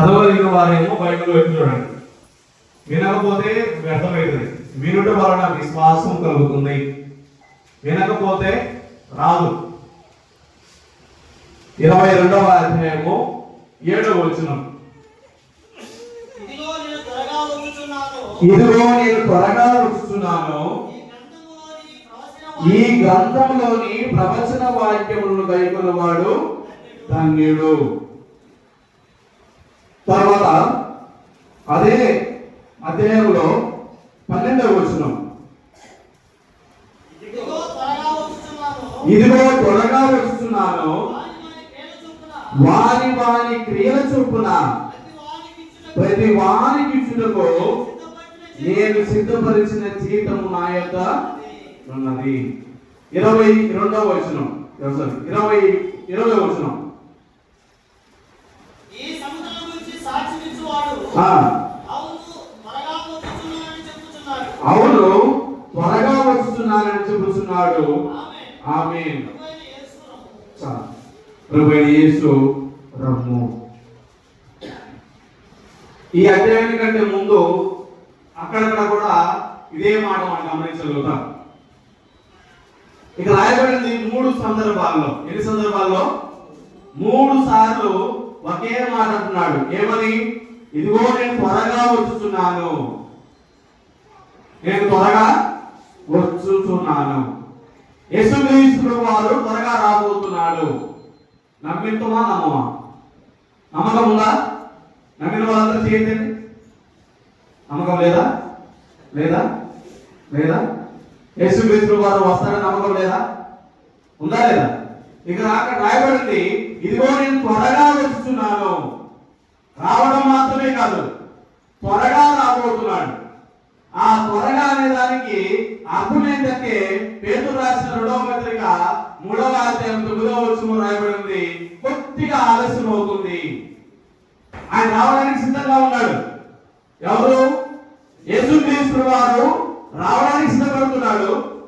చదవలేని వారేమో బైబిల్ వైపు చూడండి. వినకపోతే వ్యర్థమవుతుంది వినుట వలన విశ్వాసం కలుగుతుంది. వినకపోతే రాదు. ఇరవై రెండవ అధ్యాయము ఏడవ వచనం. ఇదిగో నేను త్వరగా వచ్చుచున్నాను. ఇదిగో నేను త్వరగా వస్తున్నాను ఈ గ్రంథంలోని ప్రవచన వాక్యములను గైకొన్నవాడు ధన్యుడు. తర్వాత అదే అధ్యాయంలో పన్నెండవ వచనం. ఇదిగో త్వరగా వస్తున్నాను వాని వాని క్రియల చొప్పున. ప్రతి ఇచ్చుటకు సిద్ధపరిచిన నేను సిద్ధపరిచిన జీతము నా యొక్క ఉన్నది. ఇరవై రెండవ వచనం. ఇరవై ఇరవై వచనం ఈ సముద్రం గురించి సాక్షిమిచ్చువాడు ఆ, అవును త్వరగా వస్తున్నారని చెబుతున్నాడు. ఆమె ప్రభు యేసు రమ్ము. ఈ అధ్యాయం కంటే ముందు అక్కడక్కడ కూడా ఇదే మాట మనం గమనించగలుగుతాం. ఇక రాయబడింది మూడు సందర్భాల్లో. ఎన్ని సందర్భాల్లో? మూడు సార్లు ఒకే మాట అంటున్నాడు. ఏమని? ఇదిగో నేను త్వరగా వచ్చుతున్నాను నేను త్వరగా వచ్చుతున్నాను యేసుక్రీస్తు వారు త్వరగా రాబోతున్నాడు. నమ్మితమా నమ్మమా? నమ్మకం ఉందా? నమ్మిన వాళ్ళందరూ చేయండి. నమ్మకం లేదా? లేదా? లేదా? యేసుక్రీస్తు వారు వస్తారని నమ్మకం లేదా? ఉందా లేదా? ఇక అక్కడ రాయబడింది ఇదిగో నేను త్వరగా వచ్చుతున్నాను కాదు. త్వరగా రాబోతున్నాడు. ఆ త్వరగా అనే దానికి అర్థం ఏంటంటే పేతురు రాసిన రెండవ పత్రిక మూడవ అధ్యాయం తొమ్మిదవ వచ్చిన రాయబడింది. కొద్దిగా ఆలస్యం అవుతుంది. ఆయన రావడానికి సిద్ధంగా ఉన్నాడు. ఎవరు? యేసుక్రీస్తు వారు రావడానికి సిద్ధపడుతున్నాడు.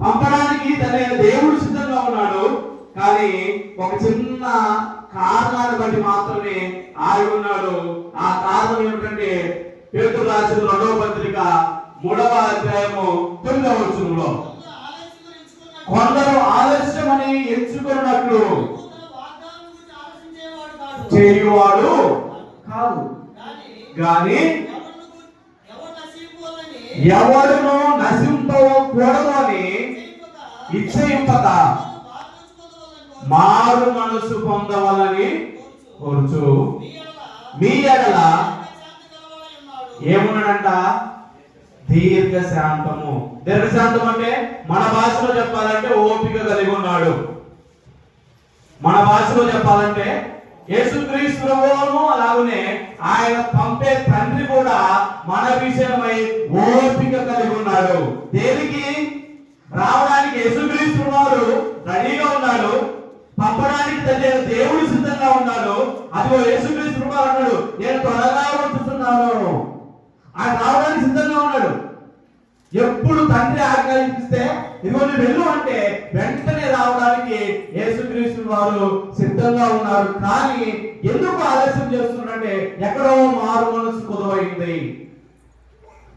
పంపడానికి తన దేవుడు సిద్ధంగా ఉన్నాడు. కానీ ఒక చిన్న కారణాన్ని బట్టి మాత్రమే ఆగి ఉన్నాడు. ఆ కారణం ఏమిటంటే పేరు రాసిన రెండవ పత్రిక మూడవ అధ్యాయము తొమ్మిదవ వచనంలో. కొందరు ఆలస్యం అని ఎంచుకున్నట్లు చేయువాడు కాదు. గాని ఎవరును నశింపకూడదు అని చేయకపోగా మారు మనసు పొందవాలని కోరుచు. మీ ఎడల. ఏమున్నాడంట దీర్ఘ శాంతము దీర్ఘ శాంతం అంటే మన భాషలో చెప్పాలంటే ఓపిక కలిగి ఉన్నాడు మన భాషలో చెప్పాలంటే యేసుక్రీస్తు ప్రభువును అలాగనే ఆయన పంపే తండ్రి కూడా మన విషయమై అదిగో యేసుక్రీస్తు కుమారు అన్నాడు. నేను త్వరగా వచ్చుతున్నాను ఆయన రావడానికి సిద్ధంగా ఉన్నాడు. ఎప్పుడు తండ్రి ఆజ్ఞాపిస్తే ఇదిగో నువ్వు వెళ్ళు అంటే వెంటనే రావడానికి యేసుక్రీస్తు వారు సిద్ధంగా ఉన్నారు. కానీ ఎందుకు ఆలస్యం చేస్తున్నారంటే ఎక్కడో మారు మనసు కుదవైంది.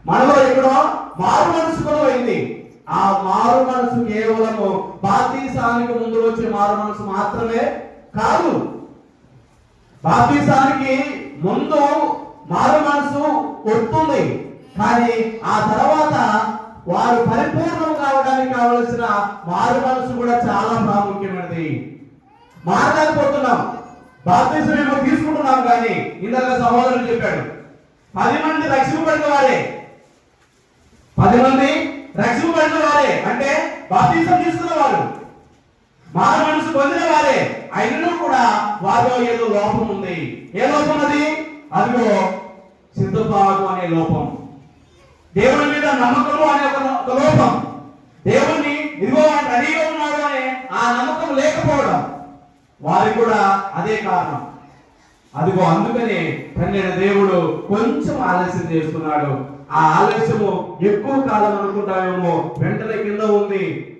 మనలో ఎక్కడో మారు మనసు కుదవైంది. ఆ మారు మనసు కేవలము బాతీసానికి ముందు వచ్చే మారు మనసు మాత్రమే కాదు. బాప్తిసానికి ముందు మారు మనసు వస్తుంది కానీ ఆ తర్వాత వారు పరిపూర్ణం కావడానికి కావలసిన మారు మనసు కూడా చాలా ప్రాముఖ్యమైనది. మారలేకపోతున్నాం. బాప్తిసం మేము తీసుకుంటున్నాం కానీ ఇందాక సహోదరుడు చెప్పాడు పది మంది రక్షింపబడిన వారే. పది మంది రక్షింపబడిన వారే అంటే బాప్తిసం తీసుకున్న వారు మారు మనసు పొందిన వారే అయినను కూడా వారిలో ఏదో లోపం ఉంది. ఏ లోపం అది? అదిగో సిద్ధపాటు అనే లోపం. దేవుని మీద నమ్మకము అనే ఒక ఒక లోపం. దేవుణ్ణి ఇదిగో ఆయన రెడీగా ఉన్నాడు అనే ఆ నమ్మకం లేకపోవడం వారికి కూడా అదే కారణం. అదిగో అందుకనే తండ్రి దేవుడు కొంచెం ఆలస్యం చేస్తున్నాడు. ఆ ఆలస్యము ఎక్కువ కాలం అనుకుంటామేమో వెంటనే కింద ఉంది.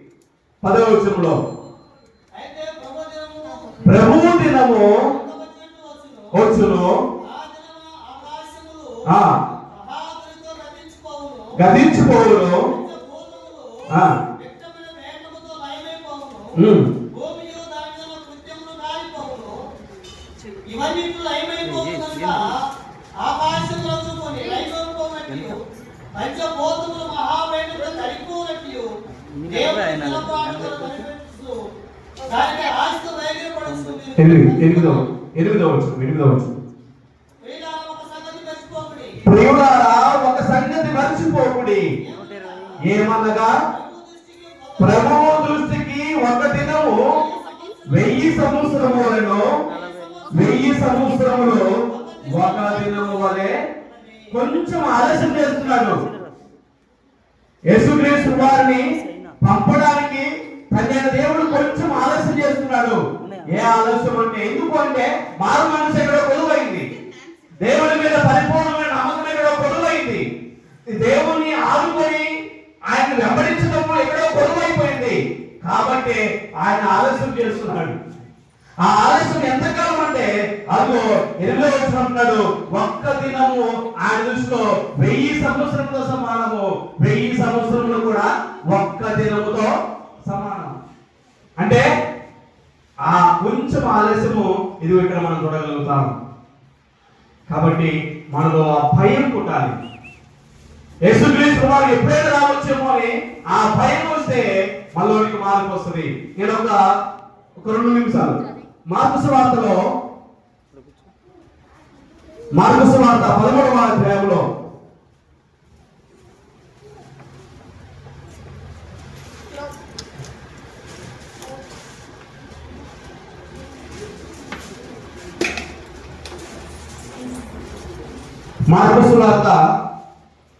పదవచంలో ప్రభు దినము వచ్చును. గతించిపోవును. పంచభూతములు. ఇవన్నీ దేవుడు ఎనిమిది ఎనిమిదో ఎనిమిదో ఒక సంగతి మర్చిపోకుడి. ప్రియులారా ఒక సంగతి మర్చిపోకుడి. ఏమనగా ప్రభువు దృష్టికి ఒక దినము వెయ్యి సంవత్సరములను వెయ్యి సంవత్సరములు ఒక దినము వలె కొంచెం ఆలస్యం చేస్తున్నాడు. యేసుక్రీస్తు వారిని ఏ ఆలస్యం అంటే? ఎందుకు అంటే మారు మనసు ఎక్కడో కొలువైంది. దేవుని మీద పరిపూర్ణమైన నమ్మకం ఎక్కడో కొలువైంది. దేవుణ్ణి ఆదుకొని ఆయన వెంబడించడం ఎక్కడో కొలువైపోయింది. కాబట్టి ఆయన ఆలస్యం చేస్తున్నాడు. ఆ ఆలస్యం ఎంతకాలం అంటే? అదిగో ఎనిమిదో వచ్చిన అంటున్నాడు ఒక్క దినము ఆయన దృష్టిలో వెయ్యి సంవత్సరంతో సమానము. వెయ్యి సంవత్సరములు కూడా ఒక్క దినముతో సమానం అంటే ఆ కొంచెం ఆలస్యము ఇది ఇక్కడ మనం చూడగలుగుతాం. కాబట్టి మనలో ఆ భయం పుట్టాలి. యేసుక్రీస్తు వారు ఎప్పుడైనా రావచ్చేమో అని ఆ భయం వస్తే మనలోనికి మార్పు వస్తుంది. నేను ఒక ఒక రెండు నిమిషాలు. మార్పు సువార్తలో మార్పు సువార్త పదమూడవ అధ్యాయంలో మార్పు సువార్త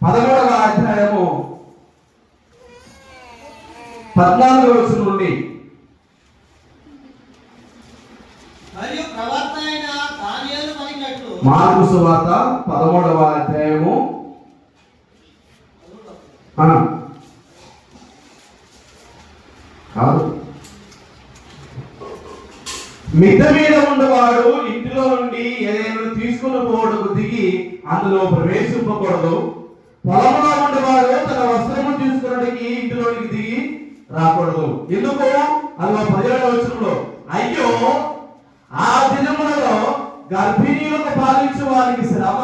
పదమూడవ అధ్యాయము పద్నాలుగు వచ్చిన నుండి. మార్పు సువార్త పదమూడవ అధ్యాయము. కాదు. మిద్ద మీద ఉన్నవాడు ఇంటిలో నుండి ఏదైనా తీసుకుని పోవడకు దిగి అందులో ప్రవేశింపకూడదు. పొలంలో ఉండేవాడు తన వస్త్రము తీసుకున్నటికి ఇంటిలోనికి దిగి రాకూడదు. ఎందుకు? అందులో పదిహేడు వచనంలో అయ్యో ఆ దినములలో గర్భిణీలకు పాలించు వారికి శ్రమ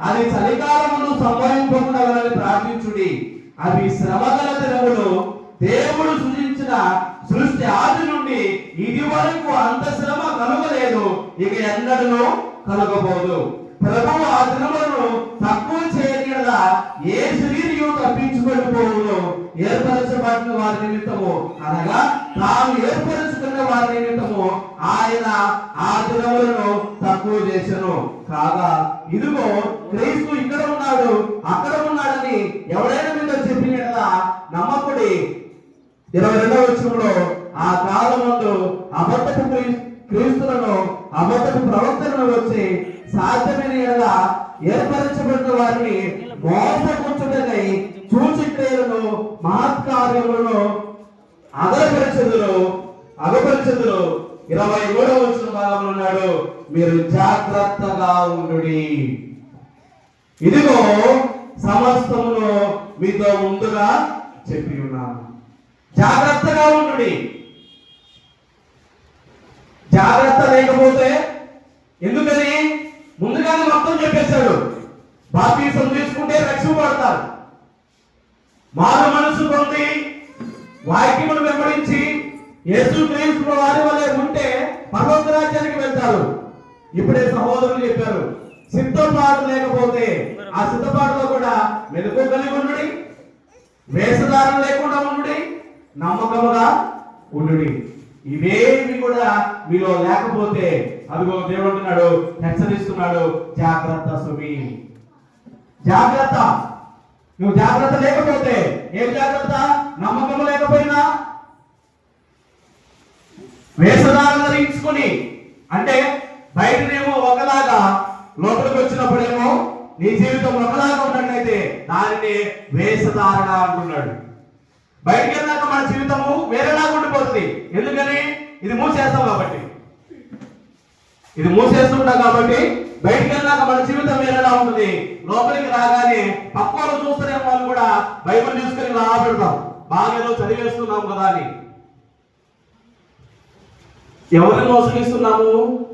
అది చలికాలమును సంభవింపకుండాలని ప్రార్థించుడి. అవి శ్రమగల దినములు దేవుడు సృజించిన సృష్టి ఆది నుండి ఇది వరకు అంత శ్రమ కలుగలేదు. ఇక ఎన్నడూ కలగబోదు. ప్రభు ఆ దినములను తక్కువ చేయగలదా? ఏ శరీరము తప్పించుకొని పోవును ఏర్పరచబడిన వారి నిమిత్తము. అనగా తాను ఏర్పరచుకున్న వారి నిమిత్తము ఆయన ఆ దినములను తక్కువ చేసెను. కాగా ఇదిగో క్రీస్తు ఇక్కడ ఉన్నాడు అక్కడ ఉన్నాడని ఎవడైనా మీతో చెప్పిన నమ్మకుడి. ఇరవై రెండవ వచ్చంలో ఆ కాలమందు అబద్ధపు క్రీస్తులను అబద్ధపు ప్రవర్తనలు వచ్చి సాధ్యమైన ఎడల ఏర్పరచబడిన వారిని మోసపుచ్చుటకై సూచిక్రియలను మహత్కార్యములను అగరపరచదురు అగపరచదురు ఇరవై మూడవ వచ్చిన భాగంలో ఉన్నాడు. మీరు జాగ్రత్తగా ఉండు ఇదిగో సమస్తములో మీతో ముందుగా చెప్పి ఉన్నాను. జాగ్రత్తగా ఉండు జాగ్రత్త లేకపోతే ఎందుకని? ముందుగానే మొత్తం చెప్పేశాడు. బాప్తీసం తీసుకుంటే రక్షపడతారు మారు మనసు పొంది వాక్యమును వెంబడించి యేసు క్రీస్తు వారి వలె ఉంటే పర్వత రాజ్యానికి వెళ్తారు. ఇప్పుడే సహోదరులు చెప్పారు సిద్ధపాటు లేకపోతే ఆ సిద్ధపాటులో కూడా మెలకు కలిగి ఉండుడి వేషధారణ లేకుండా ఉండుడి నమ్మకముగా ఉండుడి. ఇవేవి కూడా మీలో లేకపోతే అదిగో దేవుడు అంటున్నాడు హెచ్చరిస్తున్నాడు జాగ్రత్త సుమి. జాగ్రత్త. నువ్వు జాగ్రత్త లేకపోతే ఏం జాగ్రత్త? నమ్మకం లేకపోయినా? వేషధారణ ధరించుకుని అంటే బయటనేమో ఒకలాగా లోపలికి వచ్చినప్పుడేమో నీ జీవితం ఒకలాగా ఉన్నట్లయితే దానిని వేషధారణ అంటున్నాడు. బయటికి వెళ్ళాక మన జీవితము వేరేలాగా ఉండిపోతుంది. ఎందుకని? ఇది మూసేస్తాం కాబట్టి. ఇది మూసేస్తుంటాం కాబట్టి బయటికి వెళ్ళాక మన జీవితం వేరేలా ఉంటుంది. లోపలికి రాగానే పక్క వాళ్ళు వాళ్ళు కూడా బైబిల్ తీసుకుని ఇలా పెడతాం బాగా ఏదో చదివేస్తున్నాం కదా అని. ఎవరిని మోసగిస్తున్నాము?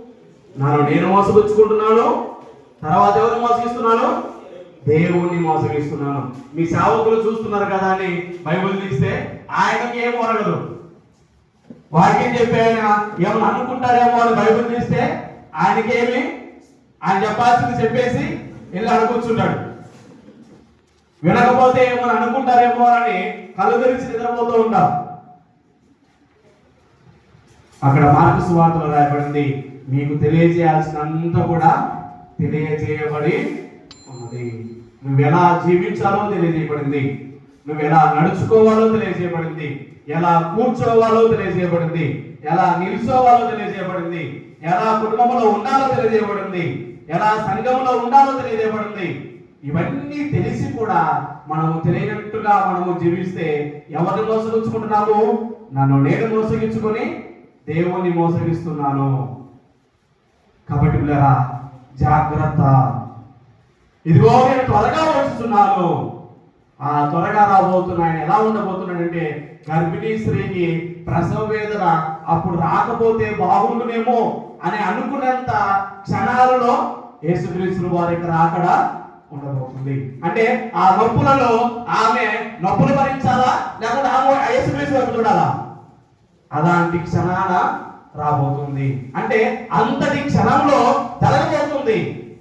నన్ను నేను మోసపుచ్చుకుంటున్నాను. తర్వాత ఎవరిని మోసగిస్తున్నాను? దేవుణ్ణి మోసగిస్తున్నాను. మీ సేవకులు చూస్తున్నారు కదా అని బైబుల్ తీస్తే ఆయనకి ఏం ఒరగదు. వాక్యం చెప్పి ఆయన ఏమన్నా అనుకుంటారేమో అని బైబుల్ తీస్తే ఆయనకేమి ఆయన చెప్పాల్సింది చెప్పేసి వెళ్ళి అనుకుంటున్నాడు. వినకపోతే ఏమని అనుకుంటారేమో అని కళ్ళు తెరిచి నిద్రపోతూ ఉంటాం. అక్కడ మార్పు సువార్తలో రాయబడింది మీకు తెలియజేయాల్సినంత కూడా తెలియజేయబడి ఉన్నది నువ్వు ఎలా జీవించాలో తెలియజేయబడింది. నువ్వు ఎలా నడుచుకోవాలో తెలియజేయబడింది. ఎలా కూర్చోవాలో తెలియజేయబడింది. ఎలా నిల్చోవాలో తెలియజేయబడింది. ఎలా కుటుంబంలో ఉండాలో తెలియజేయబడింది. ఎలా సంఘంలో ఉండాలో తెలియజేయబడింది. ఇవన్నీ తెలిసి కూడా మనము తెలియనట్టుగా మనము జీవిస్తే ఎవరిని మోసగించుకుంటున్నాము నన్ను నేను మోసగించుకొని దేవుణ్ణి మోసగిస్తున్నాను. కాబట్టి జాగ్రత్త. ఇదిగో నేను త్వరగా వస్తున్నాను ఆ త్వరగా రాబోతున్నా ఆయన ఎలా ఉండబోతున్నాడంటే గర్భిణీ స్త్రీకి ప్రసవ వేదన అప్పుడు రాకపోతే బాగుండునేమో అని అనుకున్నంత క్షణాలలో యేసుక్రీస్తులు వారికి రాకడ ఉండబోతుంది. అంటే ఆ నొప్పులలో ఆమె నొప్పులు భరించాలా? లేకపోతే ఆమె యేసుక్రీస్తు వైపు చూడాలా? అలాంటి క్షణాన రాబోతుంది. అంటే అంతటి క్షణంలో జరగబోతుంది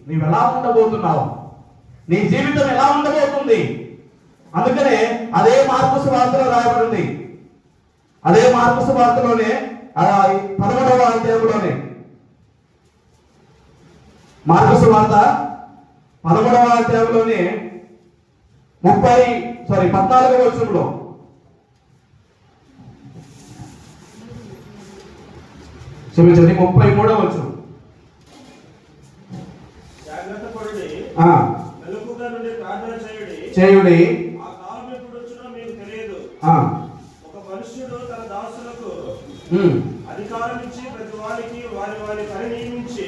నీవు ఎలా ఉండబోతున్నావు? నీ జీవితం ఎలా ఉండబోతుంది? అందుకనే అదే మార్పు వార్తలో రాయబడింది. అదే మార్పు వార్తలోనే ఆ పదకొండవ అధ్యాయంలోనే. మార్పు వార్త పదకొండవ అధ్యాయంలోనే ముప్పై సారీ పద్నాలుగవ వచనంలో. క్షమించండి ముప్పై మూడవ వచ్చు జాగ్రత్త పడుడి ఆ, మెలకుగా నుండి ప్రార్థన చేయుడి చేయుడి ఆ కాలం ఎప్పుడు వచ్చినో మీకు తెలియదు. ఆ, ఒక మనుష్యుడు తన దాసులకు ఉమ్, అధికారం ఇచ్చి ప్రతి వారికి వారి వారి పని నియమించి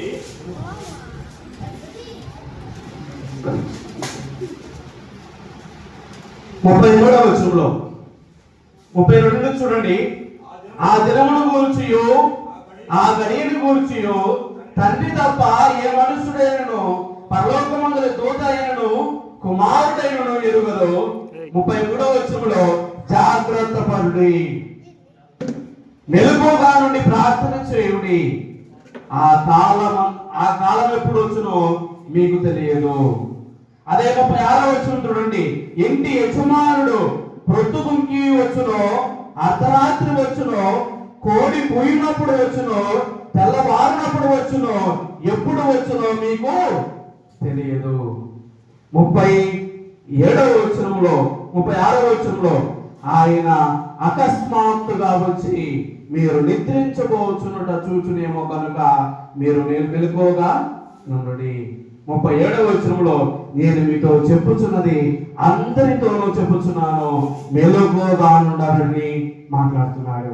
ముప్పై మూడవ వచనంలో. ముప్పై రెండు చూడండి. ఆ దినమును గూర్చియు ఆ గడియను గూర్చియు తండ్రి తప్ప ఏ మనుషుడైనను పరలోకమందుల దూత అయినను కుమారుడైనను ఎరుగదు ముప్పై మూడవ వచనంలో జాగ్రత్త పరుడి మెలకుగా నుండి ప్రార్థన చేయుడి. ఆ కాలం ఆ కాలం ఎప్పుడు వచ్చునో మీకు తెలియదు. అదే ముప్పై ఆరో వచ్చిన చూడండి. ఇంటి యజమానుడు ప్రొద్దుకుంకి వచ్చునో అర్ధరాత్రి వచ్చునో కోడి పోయినప్పుడు వచ్చునో తెల్లవారినప్పుడు వచ్చునో ఎప్పుడు వచ్చునో మీకు తెలియదు. ముప్పై ఏడవ వచనంలో ముప్పై ఆరవ వచనంలో ఆయన అకస్మాత్తుగా వచ్చి మీరు నిద్రించబోచున్నట చూచునేమో కనుక మీరు నేను మెలుకోగా నుండి ముప్పై ఏడవ వచనంలో నేను మీతో చెప్పుచున్నది అందరితోనూ చెప్పుచున్నాను మెలుకోగా నుండాలని మాట్లాడుతున్నాడు.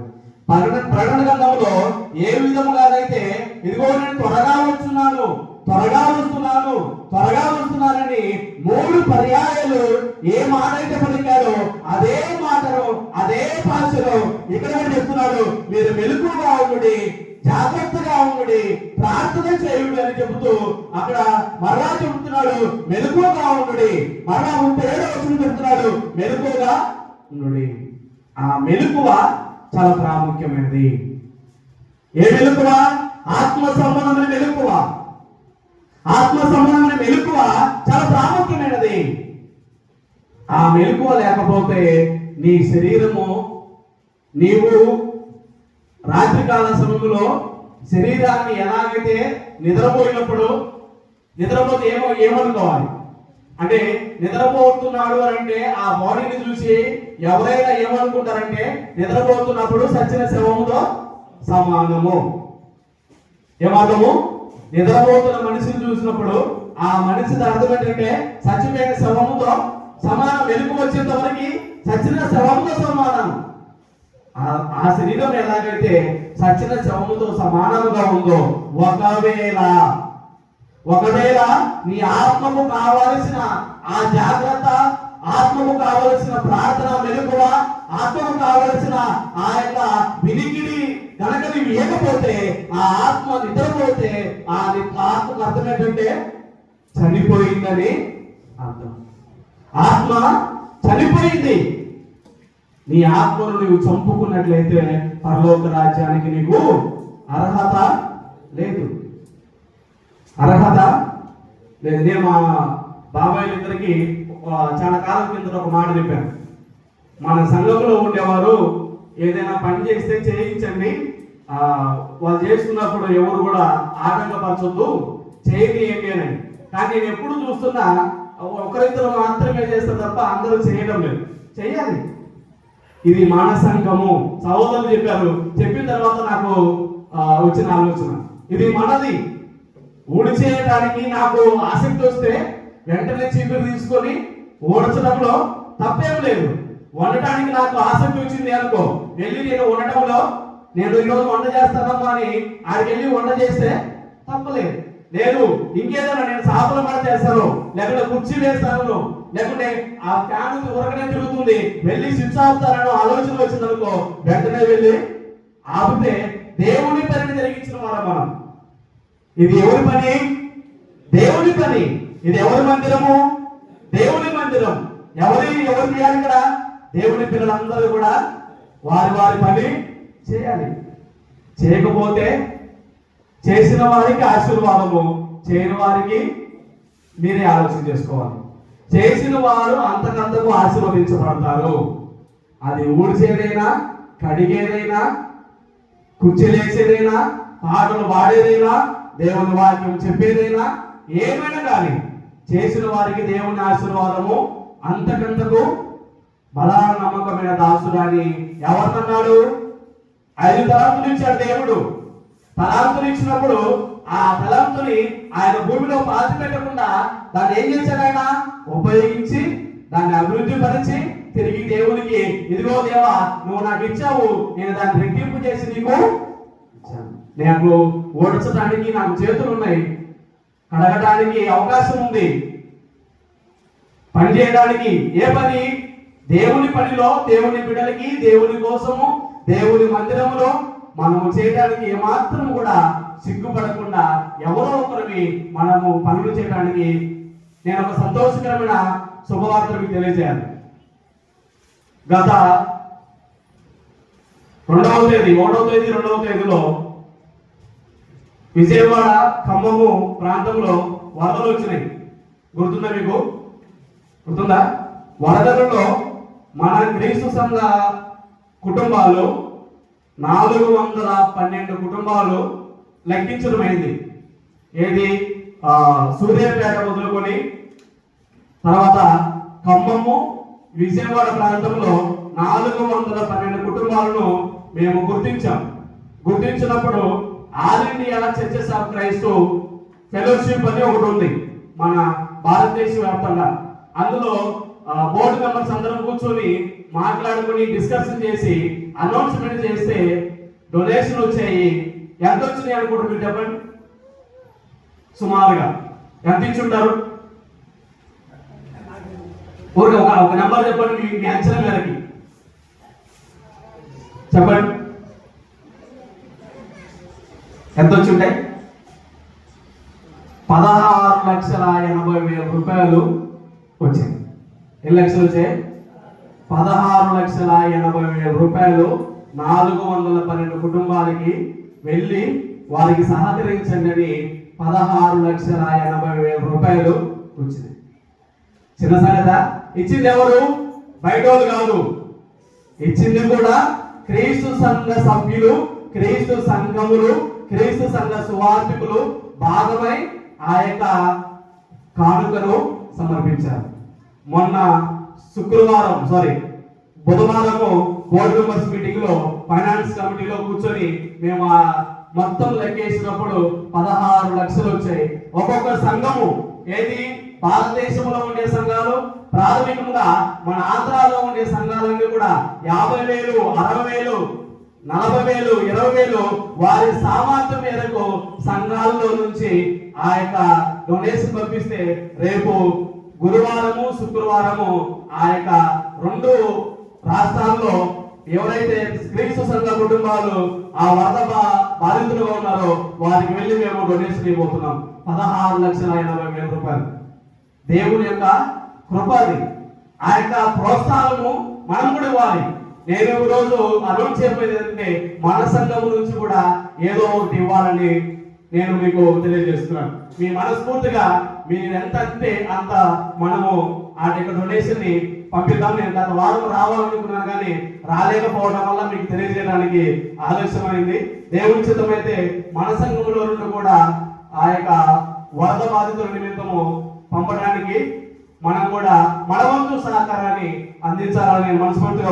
ప్రకటన ప్రకటన గ్రంథంలో ఏ విధముగానైతే ఇదిగో నేను త్వరగా వచ్చున్నాను త్వరగా వస్తున్నాను త్వరగా ఉంటున్నారని మూడు పర్యాయాలు ఏ మాట అయితే పలికాడో అదే మాటను అదే భాషలో ఇక్కడ చెప్తున్నాడు? మీరు మెలకుగా ఉండి జాగ్రత్తగా ఉండి ప్రార్థన చేయుడు అని చెబుతూ అక్కడ మరలా చెబుతున్నాడు మెలుకుగా ఉండి. మరలా ముప్పై ఏడో వచ్చిన చెప్తున్నాడు ఆ మెలకువ చాలా ప్రాముఖ్యమైనది. ఏ మెలుకువ? ఆత్మ సంబంధమైన మెలుకువ. ఆత్మ సంబంధమైన మెలకువ చాలా ప్రాముఖ్యమైనది. ఆ మెలుకువ లేకపోతే నీ శరీరము నీవు రాత్రికాల సమయంలో శరీరాన్ని ఎలాగైతే నిద్రపోయినప్పుడు నిద్రపోతే ఏమో ఏమనుకోవాలి? అంటే నిద్రపోతున్నాడు అని అంటే ఆ బాడీని చూసి ఎవరైనా ఏమనుకుంటారంటే నిద్రపోతున్నప్పుడు సచిన శవముతో సమానము. ఏమర్థము నిద్రపోతున్న మనిషిని చూసినప్పుడు ఆ మనిషి అర్థం ఏంటంటే చచ్చిపోయిన శవముతో సమానం వెలుగు వచ్చేంత వరకు సచిన శవముతో సమానం. ఆ- ఆ శరీరం ఎలాగైతే సచిన శవముతో సమానముగా ఉందో ఒకవేళ ఒకవేళ నీ ఆత్మకు కావలసిన ఆ జాగ్రత్త ఆత్మకు కావలసిన ప్రార్థన మెలకువ ఆత్మకు కావలసిన ఆ యొక్క వినికిడి కనుక నీవు ఇవ్వకపోతే ఆ ఆత్మ నిద్రపోతే ఆ ఆత్మకు అర్థం ఏంటంటే చనిపోయిందని అర్థం. ఆత్మ చనిపోయింది. నీ ఆత్మను నీవు చంపుకున్నట్లయితే పరలోక రాజ్యానికి నీకు అర్హత లేదు. అర్హత లేదు. నేను మా బాబాయ్ ఇద్దరికి చాలా కాలం కింద ఒక మాట చెప్పాను. మన సంఘంలో ఉండేవారు ఏదైనా పని చేస్తే చేయించండి. వాళ్ళు చేస్తున్నప్పుడు ఎవరు కూడా ఆటంకపరచొద్దు. చేయనీయండి అని. కానీ నేను ఎప్పుడు చూస్తున్నా ఒకరిద్దరు మాత్రమే చేస్తారు తప్ప అందరూ చేయడం లేదు. చేయాలి. ఇది మానసంగము సహోదరులు చెప్పారు. చెప్పిన తర్వాత నాకు వచ్చిన ఆలోచన. ఇది మనది. ఊడి చేయడానికి నాకు ఆసక్తి వస్తే వెంటనే చీపురు తీసుకొని ఓడచడంలో తప్పేం లేదు. వండటానికి నాకు ఆసక్తి వచ్చింది అనుకో. వెళ్ళి నేను వండటంలో నేను ఈరోజు వంట చేస్తానమ్మా అని ఆడికి వెళ్ళి వంట చేస్తే తప్పలేదు. లేదు ఇంకేదైనా నేను సాపల పడ చేస్తాను. లేకుంటే కుర్చీ వేస్తాను. లేకుంటే ఆ ఫ్యాన్ ఉరకనే తిరుగుతుంది. వెళ్ళి స్విచ్ ఆపుతానని ఆలోచన వచ్చింది అనుకో వెంటనే వెళ్ళి ఆపితే దేవుని పనిని జరిగించిన వారం మనం. ఇది ఎవరి పని? దేవుని పని. ఇది ఎవరి మందిరము? దేవుని మందిరం. ఎవరి ఎవరు చేయాలి ఇక్కడ? దేవుని పిల్లలందరూ కూడా వారి వారి పని చేయాలి. చేయకపోతే చేసిన వారికి ఆశీర్వాదము చేయని వారికి మీరే ఆలోచన చేసుకోవాలి. చేసిన వారు అంతకంతకు ఆశీర్వదించబడతారు. అది ఊడ్చేదైనా కడిగేదైనా కుర్చీలేసేదైనా పాటలు పాడేదైనా దేవుని వాక్యం చెప్పేదైనా ఏమైనా కానీ చేసిన వారికి దేవుని ఆశీర్వాదము అంతకంతకు బలా నమ్మకమైన దాసుడు అని ఎవరినన్నాడు? ఐదు తలాంతులు ఇచ్చాడు దేవుడు. తలాంతులు ఇచ్చినప్పుడు ఆ తలాంతుని ఆయన భూమిలో పాతి పెట్టకుండా దాన్ని ఏం చేశాడు ఆయన? ఉపయోగించి దాన్ని అభివృద్ధి పరిచి తిరిగి దేవునికి ఇదిగో దేవా నువ్వు నాకు ఇచ్చావు నేను దాన్ని రెట్టింపు చేసి నీకు ఇచ్చాను. నాకు ఓడించడానికి నాకు చేతులు ఉన్నాయి కడగడానికి అవకాశం ఉంది. పని చేయడానికి ఏ పని? దేవుని పనిలో దేవుని బిడ్డలకి దేవుని కోసము దేవుని మందిరములో మనము చేయడానికి ఏమాత్రం కూడా సిగ్గుపడకుండా ఎవరో ఒకరిని మనము పనులు చేయడానికి నేను ఒక సంతోషకరమైన శుభవార్త మీకు తెలియజేయాలి. గత రెండవ తేదీ ఒకటవ తేదీ రెండవ తేదీలో విజయవాడ ఖమ్మము ప్రాంతంలో వరదలు వచ్చినాయి. గుర్తుందా మీకు? గుర్తుందా? వరదలలో మన క్రీస్తు సంఘ కుటుంబాలు నాలుగు వందల పన్నెండు కుటుంబాలు లెక్కించడమైంది. ఏది? సూర్యాపేట వదులుకొని తర్వాత ఖమ్మము విజయవాడ ప్రాంతంలో నాలుగు వందల పన్నెండు కుటుంబాలను మేము గుర్తించాం. గుర్తించినప్పుడు all India churches of Christ fellowship అని ఒకటి ఉంది. మన భారతదేశ వ్యాప్తంగా. అందులో బోర్డు మెంబర్స్ అందరం కూర్చొని మాట్లాడుకొని డిస్కషన్ చేసి అనౌన్స్మెంట్ చేస్తే డొనేషన్ వచ్చాయి. ఎంత వచ్చినాయి అనుకుంటారు మీరు చెప్పండి? సుమారుగా. ఎంత ఇచ్చుంటారు ఒక ఒక నెంబర్ చెప్పండి మీ మీ అంచనా మేరకి చెప్పండి. ఎంత వచ్చి ఉంటాయి పదహారు లక్షల ఎనభై వేల రూపాయలు వచ్చాయి. ఎన్ని లక్షలు వచ్చాయి? పదహారు లక్షల ఎనభై వేల రూపాయలు నాలుగు వందల పన్నెండు కుటుంబాలకి వెళ్ళి వారికి సహకరించండి అని పదహారు లక్షల ఎనభై వేల రూపాయలు వచ్చింది. చిన్న సంగత ఇచ్చింది ఎవరు? బయట కాదు. ఇచ్చింది కూడా క్రీస్తు సంఘ సభ్యులు క్రీస్తు సంఘములు క్రీస్తు సంఘ సువార్థికులు భాగమై ఆ యొక్క కానుకను సమర్పించారు. మొన్న శుక్రవారం సారీ బుధవారము బోర్డు మెంబర్స్ మీటింగ్లో ఫైనాన్స్ కమిటీలో కూర్చొని మేము ఆ మొత్తం లెక్కేసినప్పుడు పదహారు లక్షలు వచ్చాయి. ఒక్కొక్క సంఘము ఏది? భారతదేశంలో ఉండే సంఘాలు ప్రాథమికంగా మన ఆంధ్రాలో ఉండే సంఘాలన్నీ కూడా యాభై వేలు అరవై వేలు నలభై వేలు ఇరవై వేలు వారి సామర్థ్యం మేరకు సంఘాలలో నుంచి ఆ యొక్క డొనేషన్ పంపిస్తే రేపు గురువారము శుక్రవారము ఆ యొక్క రెండు రాష్ట్రాల్లో ఎవరైతే క్రీస్తు సంఘ కుటుంబాలు ఆ వరద బాధితులుగా ఉన్నారో వారికి వెళ్ళి మేము డొనేషన్ ఇవ్వబోతున్నాం. పదహారు లక్షల ఎనభై వేల రూపాయలు. దేవుని యొక్క కృపది ఆ యొక్క ప్రోత్సాహము మనం కూడా ఇవ్వాలి. నేను ఈ రోజు అనౌన్స్ చెప్పేది ఏంటంటే మన సంఘం నుంచి కూడా ఏదో ఒకటి ఇవ్వాలని నేను మీకు తెలియజేస్తున్నాను. మీ మనస్ఫూర్తిగా మీరు ఎంత అంటే అంత మనము ఆ యొక్క డొనేషన్ని పంపిద్దాం. నేను గత వారం రావాలనుకున్నాను కానీ రాలేకపోవడం వల్ల మీకు తెలియజేయడానికి ఆలస్యమైంది దేవుని చిత్తమైతే మన సంఘంలో నుండి కూడా ఆ యొక్క వరద బాధితుల నిమిత్తము పంపడానికి మనం కూడా మన వంతు సహకారాన్ని అందించాలని మనస్ఫూర్తిగా